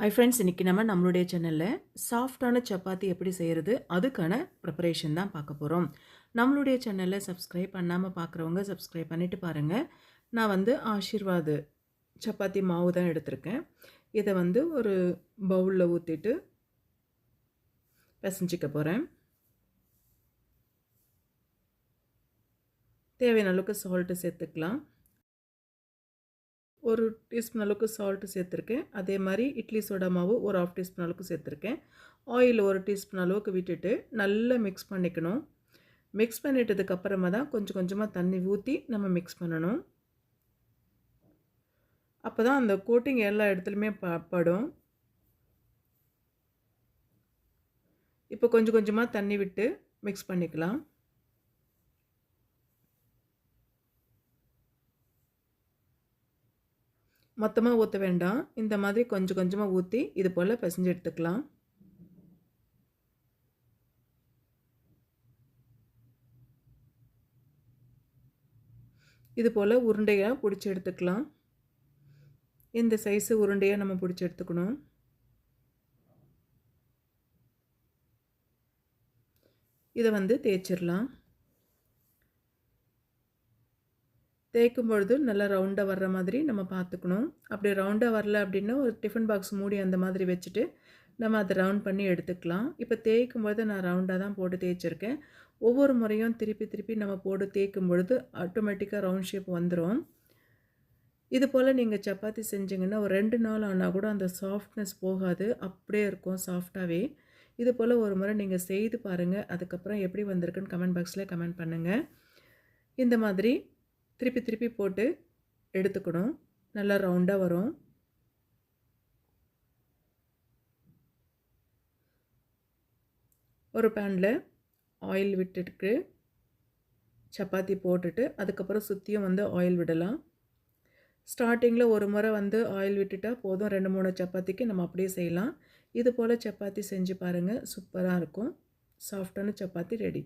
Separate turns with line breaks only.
Hi friends இன்றைக்கி நம்ம நம்மளுடைய சேனலில் சாஃப்டான சப்பாத்தி எப்படி செய்கிறது அதுக்கான ப்ரிப்பரேஷன் தான் பார்க்க போகிறோம் நம்மளுடைய சேனலில் சப்ஸ்கிரைப் பண்ணாமல் பார்க்குறவங்க சப்ஸ்கிரைப் பண்ணிவிட்டு பாருங்கள் நான் வந்து ஆஷிர்வாத் சப்பாத்தி மாவு தான் எடுத்திருக்கேன். இதை வந்து ஒரு பவுலில் ஊற்றிட்டு பிசைஞ்சிக்க போகிறேன் தேவையான அளவுக்கு சால்ட்டு சேர்த்துக்கலாம். ஒரு டீஸ்பூன் அளவுக்கு சால்ட்டு சேர்த்துருக்கேன். அதே மாதிரி இட்லி சோடா மாவு ஒரு ஆஃப் டீஸ்பூன் அளவுக்கு சேர்த்துருக்கேன். ஆயில் ஒரு டீஸ்பூன் அளவுக்கு விட்டுட்டு நல்லா மிக்ஸ் பண்ணிக்கணும். மிக்ஸ் பண்ணிட்டதுக்கப்புறமா தான் கொஞ்சம் கொஞ்சமாக தண்ணி ஊற்றி நம்ம மிக்ஸ் பண்ணணும். அப்போ தான் அந்த கோட்டிங் எல்லா இடத்துலையுமே ப படும். இப்போ கொஞ்சம் கொஞ்சமாக தண்ணி விட்டு மிக்ஸ் பண்ணிக்கலாம். மொத்தமாக ஊற்ற வேண்டாம். இந்த மாதிரி கொஞ்சம் கொஞ்சமாக ஊற்றி இது போல் பிசைஞ்சு எடுத்துக்கலாம். இது போல் உருண்டையாக பிடிச்சி எடுத்துக்கலாம். இந்த சைஸு உருண்டையாக நம்ம பிடிச்சி எடுத்துக்கணும். இதை வந்து தேய்ச்சிடலாம். தேய்க்கும் பொழுது நல்லா ரவுண்டாக வர்ற மாதிரி நம்ம பார்த்துக்கணும். அப்படி ரவுண்டாக வரல அப்படின்னா ஒரு டிஃபன் பாக்ஸ் மூடி அந்த மாதிரி வச்சுட்டு நம்ம அதை ரவுண்ட் பண்ணி எடுத்துக்கலாம். இப்போ தேய்க்கும் பொழுது நான் ரவுண்டாக தான் போட்டு தேய்ச்சிருக்கேன். ஒவ்வொரு முறையும் திருப்பி திருப்பி நம்ம போட்டு தேய்க்கும் பொழுது ஆட்டோமேட்டிக்காக ரவுண்ட் ஷேப் வந்துடும் இது போல் நீங்கள் சப்பாத்தி செஞ்சிங்கன்னா ஒரு ரெண்டு நாள் ஆனால் கூட அந்த சாஃப்ட்னஸ் போகாது. அப்படியே இருக்கும் சாஃப்டாகவே இது போல் ஒரு முறை நீங்கள் செய்து பாருங்கள் அதுக்கப்புறம் எப்படி வந்திருக்குன்னு கமெண்ட் பாக்ஸில் கமெண்ட் பண்ணுங்கள் இந்த மாதிரி திருப்பி திருப்பி போட்டு எடுத்துக்கணும். நல்லா ரவுண்டாக வரும். ஒரு பேனில் ஆயில் விட்டுட்டு சப்பாத்தி போட்டுட்டு அதுக்கப்புறம் சுற்றியும் வந்து ஆயில் விடலாம். ஸ்டார்டிங்கில் ஒரு முறை வந்து ஆயில் விட்டுட்டால் போதும். ரெண்டு மூணு சப்பாத்திக்கு நம்ம அப்படியே செய்யலாம். இது போல் சப்பாத்தி செஞ்சு பாருங்கள் சூப்பராக இருக்கும். சாஃப்டான சப்பாத்தி ரெடி